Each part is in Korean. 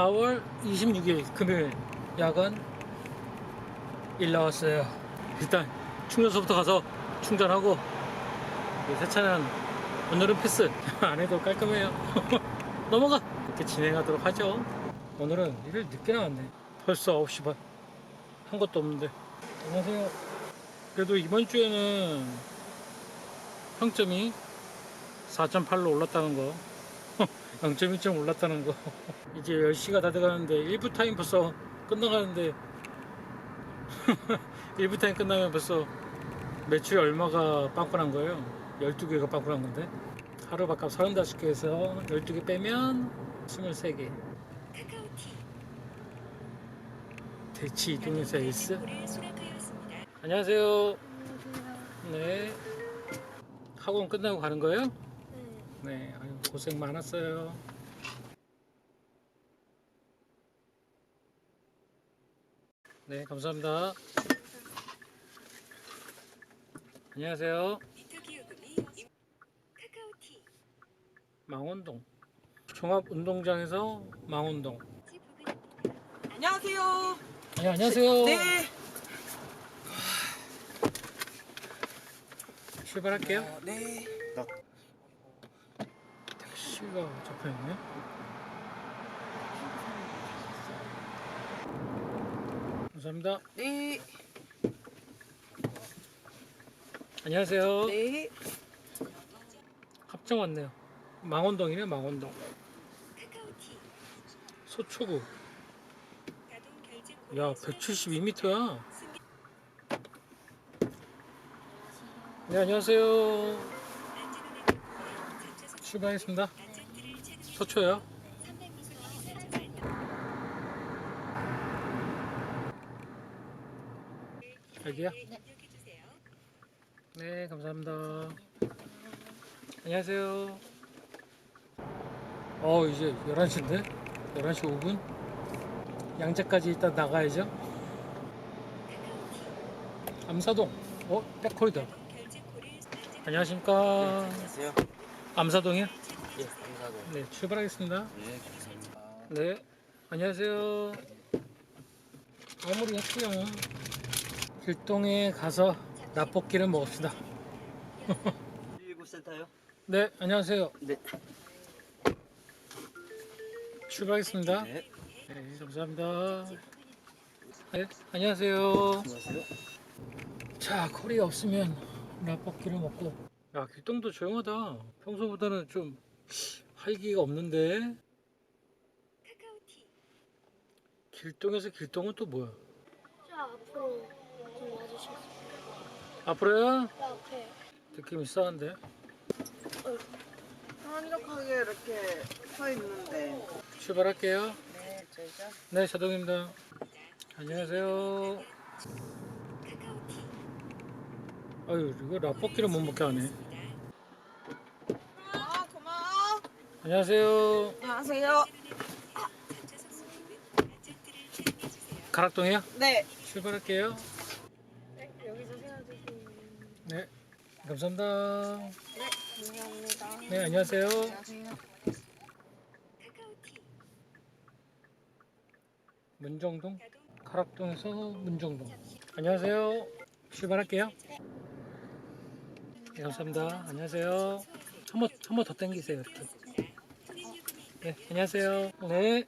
4월 26일 금요일 야간 일 나왔어요. 일단 충전소부터 가서 충전하고 이 세차는 오늘은 패스 안 해도 깔끔해요. 넘어가 이렇게 진행하도록 하죠. 오늘은 일을 늦게 나왔네. 벌써 9시 반. 한 것도 없는데. 안녕하세요. 그래도 이번 주에는 평점이 4.8로 올랐다는 거. 0.1점 올랐다는 거. 이제 10시가 다 돼가는데 1부 타임 벌써 끝나가는데 1부 타임 끝나면 벌써 매출이 얼마가 빵꾸난 거예요? 12개가 빵꾸난 건데 하루 바깥 35개에서 12개 빼면 23개 카카오티 대치 이동에서 에이스. 안녕하세요 네 학원 끝나고 가는 거예요? 네 아유, 고생 많았어요 네 감사합니다 안녕하세요 망원동 종합운동장에서 망원동. 안녕하세요. 네, 안녕하세요 네. 출발할게요 어, 네. 택시가 잡혀있네. 감사합니다. 네. 안녕하세요. 네. 합정 왔네요. 망원동이네 망원동. 소초구. 야 172m야. 네 안녕하세요. 출발하겠습니다 안전띠를 착용해 소초요 300m 안전벨트 여기요? 입력해 주세요. 네 감사합니다 안녕하세요 어 이제 11시인데 11시 5분 양재까지 일단 나가야죠 암사동 어? 안전 안녕하십니까 안녕하세요. 암사동이요? 예, 감사하고. 네 출발하겠습니다 네, 감사합니다. 네 안녕하세요 아무리 했고요 길동에 가서 라볶이를 먹읍시다 119 센터요? 네 안녕하세요 네. 출발하겠습니다 네. 네 감사합니다 네 안녕하세요 안녕하세요. 자 거리 없으면 라볶이를 먹고 야 길동도 조용하다 평소보다는 좀 활기가 없는데? 카카오티. 길동에서 길동은 또 뭐야? 저 앞으로 좀 와주실 수 앞으로야 있어요? 앞에 느낌 이상한데? 한적하게 이렇게 서 있는데. 출발할게요. 네, 저희가. 네 자동입니다. 안녕하세요. 카카오티. 아유 이거 라볶이를 못 먹게 하네 아, 고마워. 안녕하세요. 안녕하세요. 가락동이요? 네. 출발할게요. 네, 여기서 세워주시면 네. 감사합니다. 감사합니다. 네 안녕하세요. 안녕하세요. 문정동? 가락동에서 문정동. 안녕하세요. 출발할게요. 네 감사합니다. 안녕하세요. 한 번 한 번 더 당기세요 이렇게 네 안녕하세요 네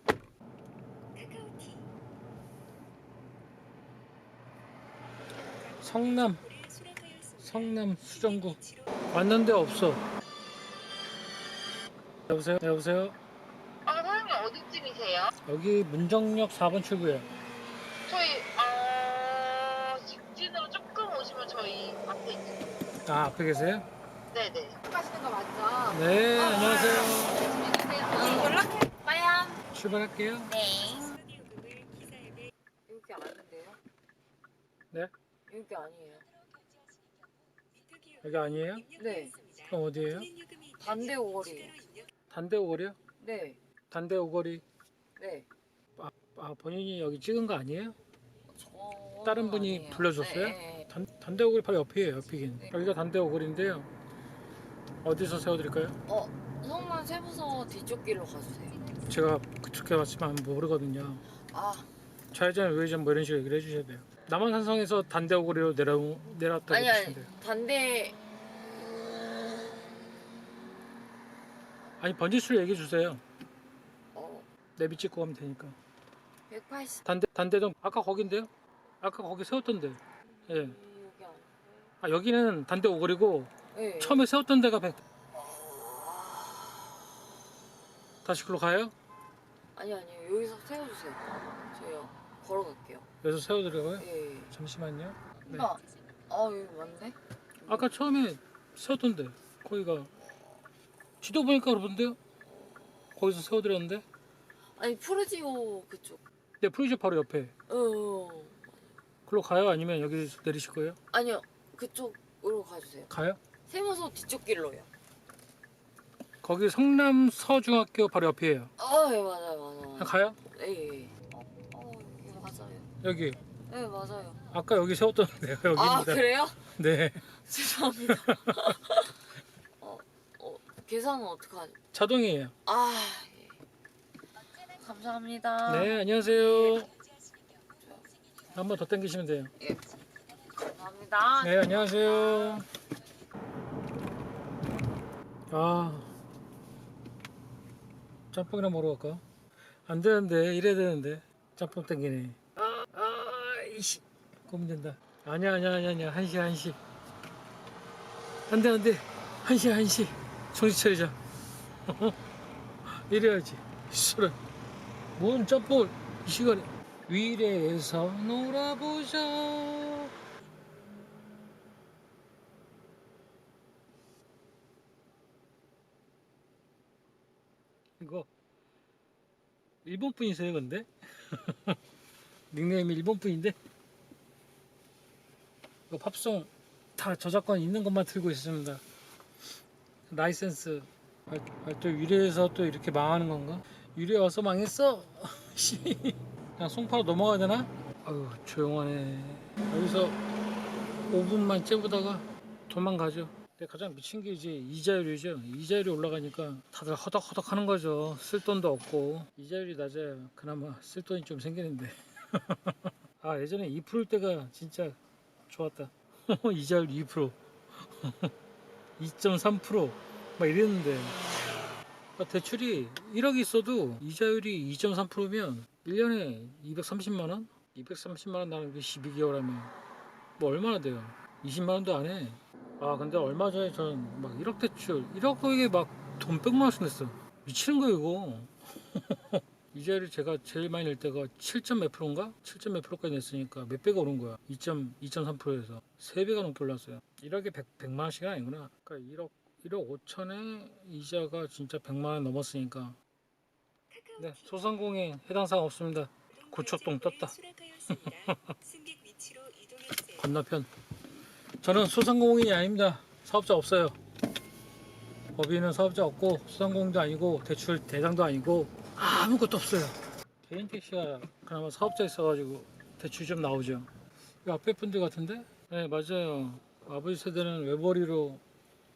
성남. 성남 수정구 왔는데 없어 여보세요 네, 여보세요 아, 사장님 어디쯤이세요? 여기 문정역 4번 출구예요 저희 어 직진으로 조금 오시면 저희 앞에 있어요. 아 앞에 계세요 네네. 하시는 거 맞죠? 네 안녕하세요 연락해. 빠양. 출발할게요 네. 여기 아닌데요? 네 여기 아니에요. 여기 아니에요 네. 그럼 어디예요 요금이 반대 오거리. 추가로 입력 단대 오거리요 네. 단대 오거리 네. 아 본인이 여기 찍은 거 아니에요 저 다른 분이 불러줬어요? 네. 단, 단대 오거리 바로 옆이에요 옆이긴 네. 여기가 단대 오거리인데요 어디서 세워드릴까요 어, 성만 세부서 뒤쪽 길로 가주세요. 제가 그 그렇게 왔지만 모르거든요. 아 좌회전, 우회전 뭐 이런 식으로 얘기를 해주셔야 돼요. 남한산성에서 단대오고리로 내려 내려왔다고 아니 보시면 아니 돼요. 반대 아니 번지수를 얘기해 주세요. 어 내비 찍고 가면 되니까. 180. 단대 단대동 아까 거긴데요? 아까 거기 세웠던데. 예. 여기 안. 아 여기는 단대 오거리고 네. 처음에 세웠던 데가 백. 다시 글로 가요? 아니 아니요 여기서 세워주세요. 저요 걸어갈게요. 여기서 세워드려요? 예. 잠시만요. 네. 아, 아 여기 맞네. 아까 처음에 세웠던데 거기가 지도 보니까 그러던데요? 거기서 세워드렸는데 아니 푸르지오 그쪽. 네 프리즈 바로 옆에 어 글로 가요? 아니면 여기 내리실 거예요? 아니요 그쪽으로 가주세요. 가요? 세무소 뒤쪽 길로요. 거기 성남 서중학교 바로 옆이에요 아 예 맞아요 맞아요. 그냥 가요? 예. 예. 어, 어 예, 맞아요. 여기 네 맞아요. 아까 여기 세웠던데요 여기입니다 아 그래요? 네 죄송합니다. 어, 어 계산은 어떻게 하죠? 자동이에요 아 예. 감사합니다. 네 안녕하세요 한 번 더 당기시면 돼요 감사합니다. 네 안녕하세요 아 짬뽕이나 먹으러 갈까? 안 되는데 이래야 되는데. 짬뽕 땡기네. 아, 아 이씨. 고민된다. 아니야 아니야 아니야 아니야. 한시 한시. 안돼 안돼. 한시 한시. 정신 차리자. 이래야지. 술은 뭔 짬뽕을 이 시간에. 위례에서 놀아보자 이거 일본 분이세요 근데? 닉네임이 일본 분인데? 이거 팝송 다 저작권 있는 것만 들고 있습니다 라이센스 아, 아, 또 유래에서 또 이렇게 망하는 건가? 유래 와서 망했어? 씨. 그냥 송파로 넘어가야 되나? 아유 조용하네 여기서 5분만 째보다가 도망가죠 가장 미친 게 이제 이자율이죠. 이자율이 올라가니까 다들 허덕허덕 하는 거죠. 쓸 돈도 없고. 이자율이 낮아야 그나마 쓸 돈이 좀 생기는데. 아 예전에 2%일 때가 진짜 좋았다. 이자율 2% 2.3%막 이랬는데. 아, 대출이 1억 있어도 이자율이 2.3%면 1년에 230만원? 230만원 나는 게 12개월 하면 뭐 얼마나 돼요? 20만원도 안 해. 아 근데 얼마 전에 저는 막 1억 대출 1억에 막돈 100만 원씩 냈어. 미치는 거예요 이거. 이자율이 제가 제일 많이 낼 때가 7점 몇 프로인가? 7점 몇 프로까지 냈으니까 몇 배가 오른 거야. 2.2.3%에서 3배가 넘게 올랐어요. 1억에 100, 100만 원씩은 아니구나. 그러니까 1억 1억 5천에 이자가 진짜 100만 원 넘었으니까 네 소상공인 해당 사항 없습니다. 고척동 떴다. 이동해주세요. 건너편 저는 소상공인이 아닙니다. 사업자 없어요. 법인은 사업자 없고 소상공인도 아니고 대출 대상도 아니고 아무것도 없어요. 개인 택시가 그나마 사업자 있어가지고 대출이 좀 나오죠. 이 앞에 분들 같은데? 네 맞아요. 아버지 세대는 외벌이로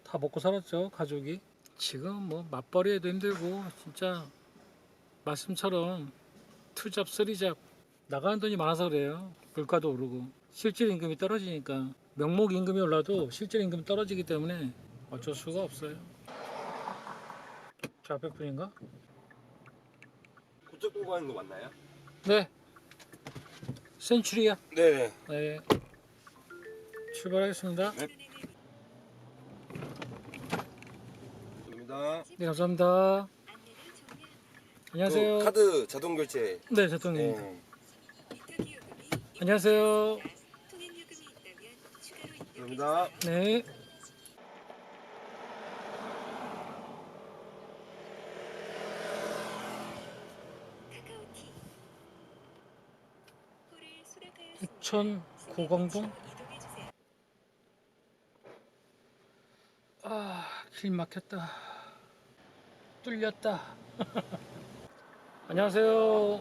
다 먹고 살았죠 가족이. 지금 뭐 맞벌이에도 힘들고 진짜 말씀처럼 투잡 쓰리잡 나가는 돈이 많아서 그래요. 물가도 오르고 실질 임금이 떨어지니까 명목 임금이 올라도 실질 임금이 떨어지기 때문에 어쩔 수가 없어요. 저 앞에 분인가? 그쪽 보고 가는 거 맞나요? 네. 센츄리야. 네네. 네. 출발하겠습니다. 감사합니다. 네 감사합니다. 안녕하세요. 그 카드 자동 결제. 네 대통령. 네. 기요금이 안녕하세요. 통행 요금이 있다면 추가로 입력해 감사합니다. 네. 부천 고강동. 이동해주세요. 아, 길 막혔다. 뚫렸다. 안녕하세요.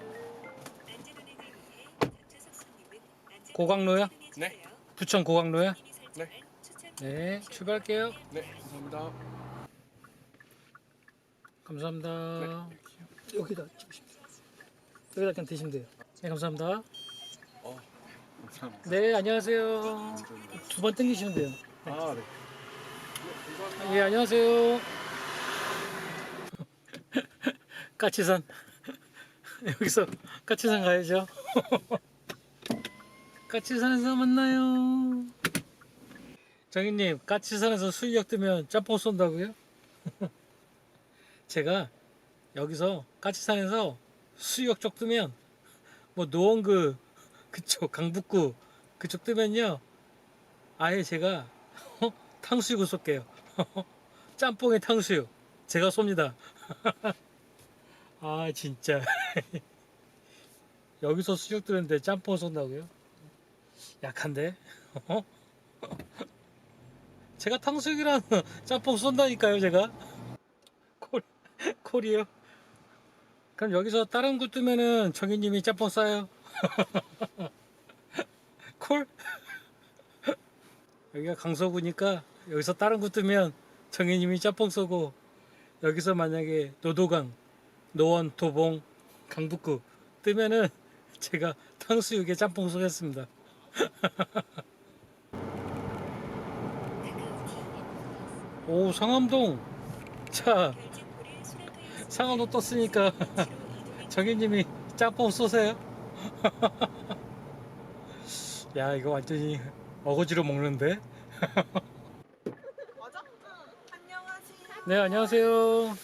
고강로야? 네. 부천 고강로야? 추천 네, 출발할게요. 네, 감사합니다. 감사합니다. 여기다 찍으십시오. 여기다 그냥 드시면 돼요. 네, 감사합니다. 어, 감사합니다. 네, 안녕하세요. 두 번 땡기시면 돼요. 아, 네. 예, 안녕하세요. 까치산. 여기서 까치산 가야죠. 까치산에서 만나요. 정희님, 까치산에서 수력 뜨면 짬뽕 쏜다고요? 제가 여기서 까치산에서 수역 쪽 뜨면 뭐 노원구 그쪽 강북구 그쪽 뜨면요 아예 제가 어? 탕수육을 쏠게요. 짬뽕에 탕수육. 제가 쏩니다. 아, 진짜. 여기서 수육 뜨는데 짬뽕 쏜다고요? 약한데? 어? 제가 탕수육이랑 짬뽕 쏜다니까요, 제가. 콜, 콜이요? 그럼 여기서 다른 구 뜨면은 정희님이 짬뽕 싸요. 콜? 여기가 강서구니까 여기서 다른 거 뜨면 정혜님이 짬뽕 쏘고 여기서 만약에 노도강, 노원, 도봉, 강북구 뜨면은 제가 탕수육에 짬뽕 쏘겠습니다. 오 상암동 자. 상암동 떴으니까 정혜님이 짬뽕 쏘세요. 야 이거 완전히 어거지로 먹는데. 네 안녕하세요.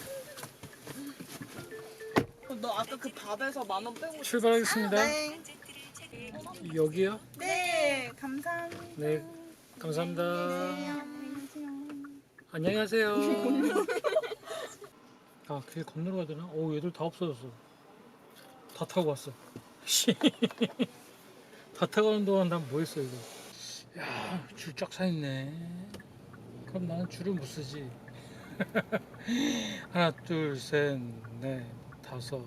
너 아까 그 밥에서 만 원 빼고 출발하겠습니다. 네. 안전띠를 착용해 여기요? 네, 감사합니다. 네 감사합니다. 안녕하세요. 아, 길 건너러 가야 되나? 오, 얘들 다 없어졌어. 다 타고 왔어. 씨. 다 타고 가는 동안 난 뭐 했어, 이거. 야, 줄쫙서 있네. 그럼 나는 줄을 못 쓰지. 하나, 둘, 셋, 넷, 다섯,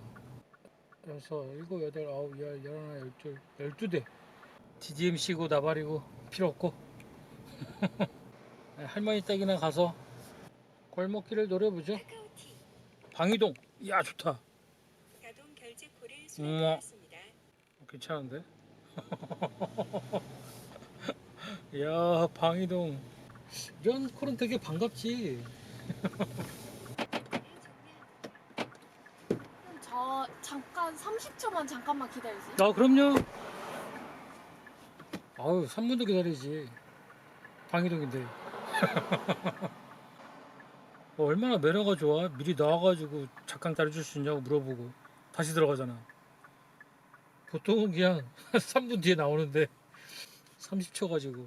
여섯, 일곱, 여덟, 아홉, 열, 열하나, 열둘, 열두 대. DDMC고 나발이고 필요 없고. 할머니 댁이나 가서 골목길을 노려보죠. 카카오티 방이동. 이야 좋다. 자동 결제코를. 괜찮은데? 이야 방이동. 이런 콜은 되게 반갑지. 저 잠깐 30초만 잠깐만 기다리세요. 아 그럼요. 아유 3분도 기다리지. 방이동인데. 뭐 얼마나 매너가 좋아. 미리 나와가지고 잠깐 따라줄 수 있냐고 물어보고 다시 들어가잖아. 보통은 그냥 3분 뒤에 나오는데 30초 가지고.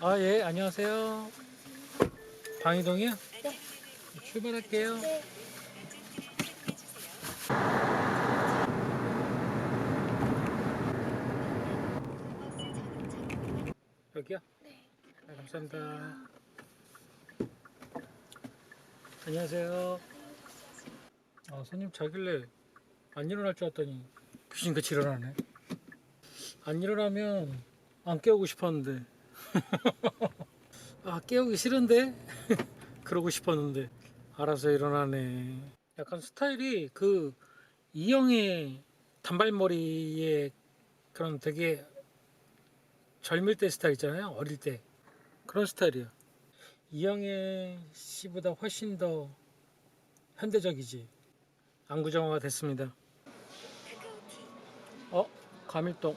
아 예 안녕하세요. 방이동이요? 출발할게요. 버스 자동 착용. 여기요? 네. 감사합니다. 안녕하세요. 아, 손님 자길래 안 일어날 줄 알았더니 귀신같이 일어나네. 안 일어나면 안 깨우고 싶었는데. 아, 깨우기 싫은데? 그러고 싶었는데. 알아서 일어나네. 약간 스타일이 그 이영의 단발머리에 그런 되게 젊을 때 스타일 있잖아요. 어릴 때. 그런 스타일이야. 이영애 씨보다 훨씬 더 현대적이지. 안구정화가 됐습니다. 어? 가밀동.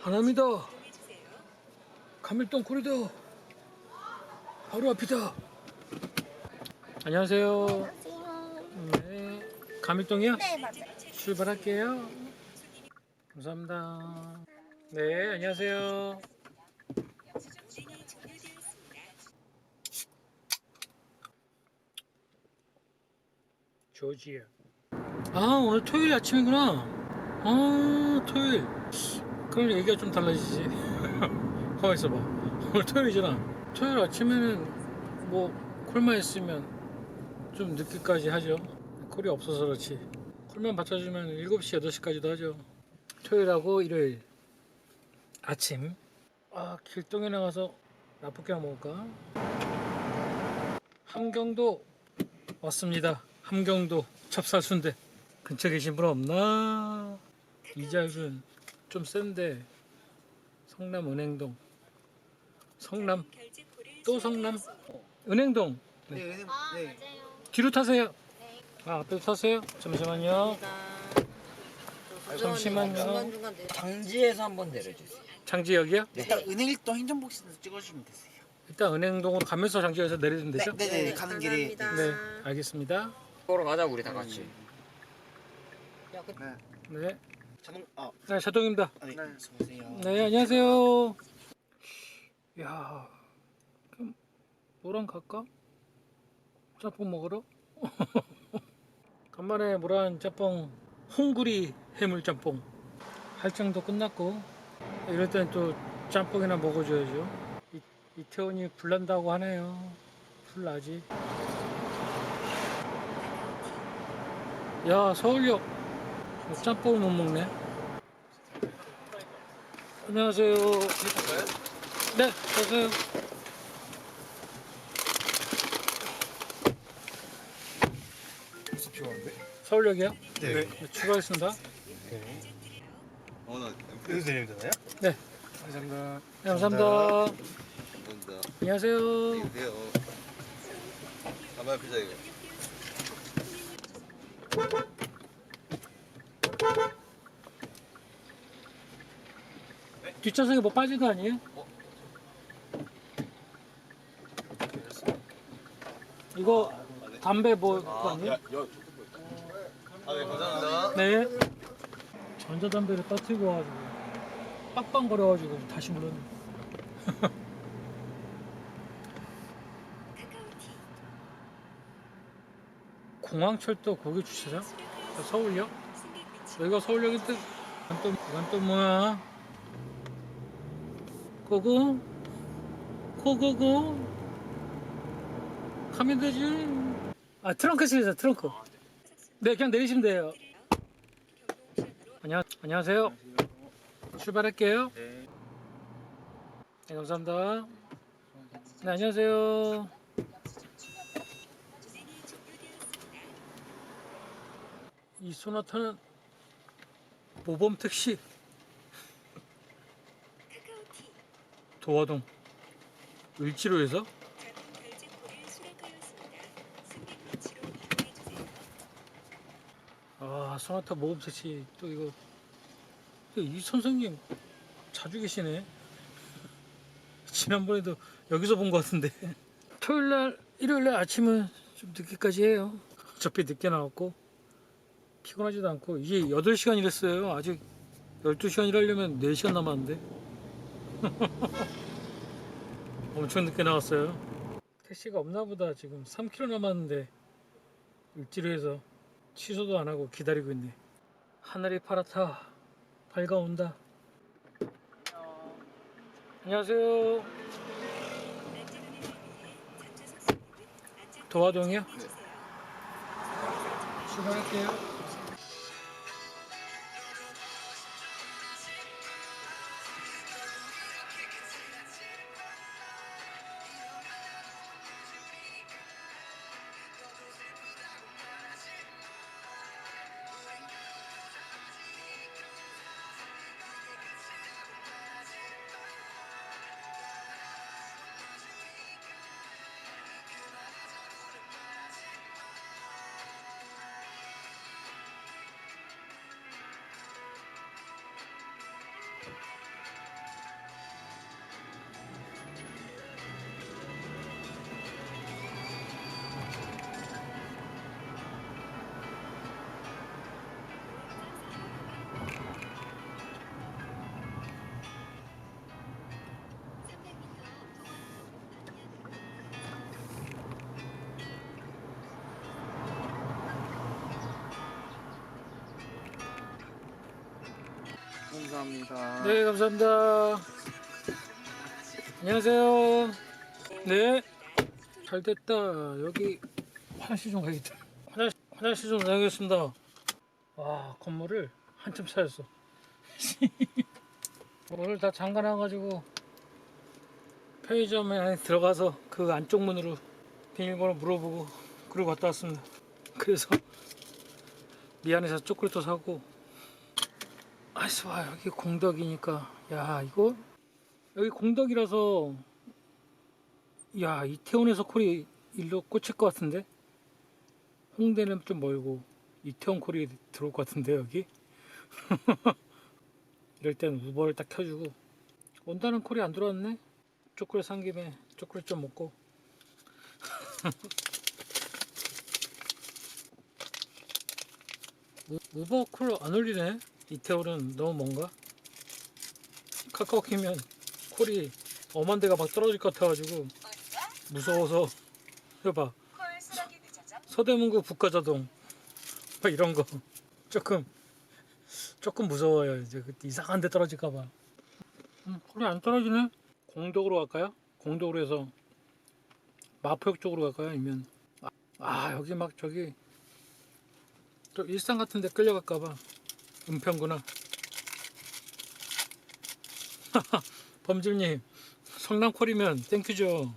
하나입니다. 가밀동 코리도 바로 앞이다. 안녕하세요. 네. 가밀동이요? 네, 맞아요. 출발할게요. 감사합니다. 네, 안녕하세요. 조지아. 아, 오늘 토요일 아침이구나. 아, 토요일. 그럼 얘기가 좀 달라지지. 가만 있어봐. 오늘 토요일이잖아. 토요일 아침에는 뭐, 콜만 있으면 좀 늦게까지 하죠. 콜이 없어서 그렇지. 콜만 받쳐주면 7시, 8시까지도 하죠. 토요일하고 일요일 아침. 아, 길동에 나가서 라볶이 먹을까? 함경도 왔습니다. 함경도 찹쌀 순대. 근처 계신 분 없나? 이자율은 좀 센데 성남 은행동 성남 또 성남 은행동 네, 네, 아 네. 맞아요. 뒤로 타세요. 아 앞에 타세요. 잠시만요. 잠시만요. 중간중간 내려- 장지에서 한번 내려주세요. 장지역이요? 일단 은행일동 행정복지에서 찍어주시면 되세요. 일단 은행동으로 가면서 장지역에서 내리면 되죠? 네, 네, 네, 가는 길에. 네, 알겠습니다. 보러 가자 우리 다 같이. 네. 네, 자동, 아, 네 자동입니다. 아, 네. 수고하세요. 네, 안녕하세요. 야, 그럼 뭐랑 갈까? 짬뽕 먹으러? 간만에 모란 짬뽕, 홍구리 해물 짬뽕. 할장도 끝났고 이럴 땐 또 짬뽕이나 먹어줘야죠. 이, 이태원이 불난다고 하네요. 불나지. 야, 서울역 짬뽕을 못 먹네. 안녕하세요. 네, 어서요. 서울역이요? 네. 네, 추가하겠습니다. 어, 나 여기서 내리면 되나요? 네. 감사합니다. 네, 감사합니다. 감사합니다. 안녕하세요. 안녕하세요. 가만 피자 이거. 뒷좌석에 뭐 빠진 거 아니에요? 이거 담배 뭐 그거 아니에요? 아, 네, 감사합니다. 네. 전자담배를 빠뜨리고 와가지고 빡빡 거려가지고 다시 물었네. 카카오티 공항철도 거기 주차장? 저 서울역? 여기가 서울역인데 이건 또, 이건 또 뭐야? 고고? 고고고? 가면 되지. 아 트렁크 실에서 트렁크. 네 그냥 내리시면 돼요. 안녕 안녕하세요. 출발할게요. 네. 네 감사합니다. 네 안녕하세요. 이 소나타는 모범 택시 카카오티 도화동 을지로에서. 아 소나타 모범 택시 또 이거 또이 선생님 자주 계시네. 지난번에도 여기서 본 것 같은데 토요일 날 일요일 날 아침은 좀 늦게까지 해요. 어차피 늦게 나왔고 피곤하지도 않고 이게 8시간 일했어요. 아직 12시간 일하려면 4시간 남았는데 엄청 늦게 나왔어요. 택시가 없나 보다 지금 3km 남았는데 을지로에서 취소도 안 하고 기다리고 있네. 하늘이 파랗다. 밝아온다. 안녕하세요. 도화동이요? 해주세요. 출발할게요. 감사합니다. 네, 감사합니다. 안녕하세요. 네. 잘 됐다. 여기 화장실 좀 가야겠다. 화장실, 화장실 좀 가야겠습니다. 와, 건물을 한참 찾았어. 오늘 다 잠가놔가지고 편의점에 들어가서 그 안쪽 문으로 비밀번호 물어보고 그러고 갔다 왔습니다. 그래서 미안해서 초콜릿도 사고 아이씨 와 여기 공덕이니까. 야 이거? 여기 공덕이라서 야 이태원에서 콜이 일로 꽂힐 것 같은데? 홍대는 좀 멀고 이태원 콜이 들어올 것 같은데 여기? 이럴 땐 우버를 딱 켜주고. 온다는 콜이 안 들어왔네? 초콜릿 산 김에 초콜릿 좀 먹고. 우- 우버 콜 안 올리네 이태원은 너무 뭔가? 카카오 키면 콜이 엄한 데가 막 떨어질 것 같아가지고 무서워서 해봐. 서대문구 북가자동 막 이런 거. 조금 조금 무서워요 이제. 그 이상한 데 떨어질까 봐. 음, 콜이 안 떨어지네? 공덕으로 갈까요? 공덕으로 해서 마포역 쪽으로 갈까요? 아니면 아, 아 여기 막 저기 또 일산 같은 데 끌려갈까 봐 은평구나. 범질님 성남콜이면 땡큐죠.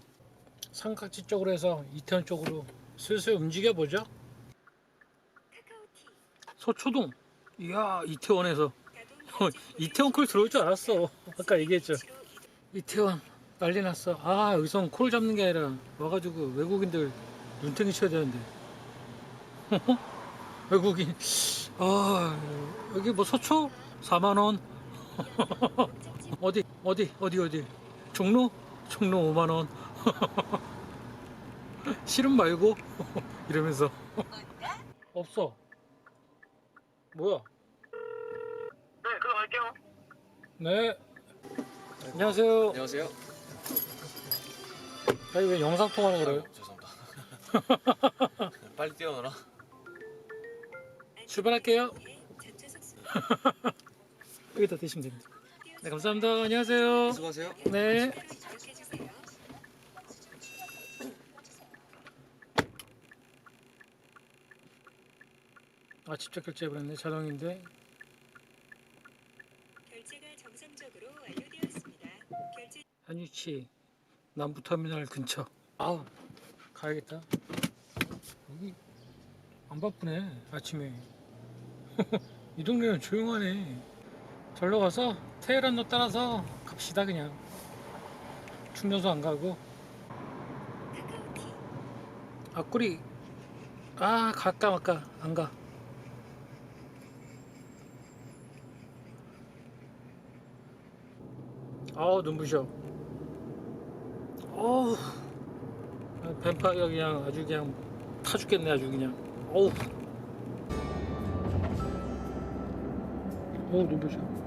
삼각지 쪽으로 해서 이태원 쪽으로 슬슬 움직여 보죠. 서초동. 이야 이태원에서. 가동 이태원 콜 들어올 줄 알았어. 아까 얘기했죠. 이태원 난리 났어. 아 여기서 콜 잡는 게 아니라 와가지고 외국인들 눈탱이 쳐야 되는데. 외국인 아 여기 뭐 서초? 4만 원. 어디 어디 어디 어디? 종로? 종로 5만원. 실은 말고? 이러면서. 없어. 뭐야? 네, 들어갈게요. 네. 안녕하세요. 안녕하세요. 아니 왜 영상 통화를 그래요? 죄송합니다. 빨리 뛰어오라. 출발할게요. 여기다 대시면 됩니다. 네 감사합니다. 안녕하세요. 수고하세요. 네. 아 직접 결제해버렸네 자동인데 결제가 정상적으로 완료되었습니다. 결제 한유치 남부터미널 근처. 아우 가야겠다. 여기 안 바쁘네 아침에. 이 동네는 조용하네. 절로 가서 테헤란로 따라서 갑시다 그냥. 충전소 안 가고 앞구리 아 갈까 말까 안 가. 아우 눈부셔. 어우 뱀파이가 그냥 아주 그냥 타 죽겠네 아주 그냥. 어우. 어우 눈부셔.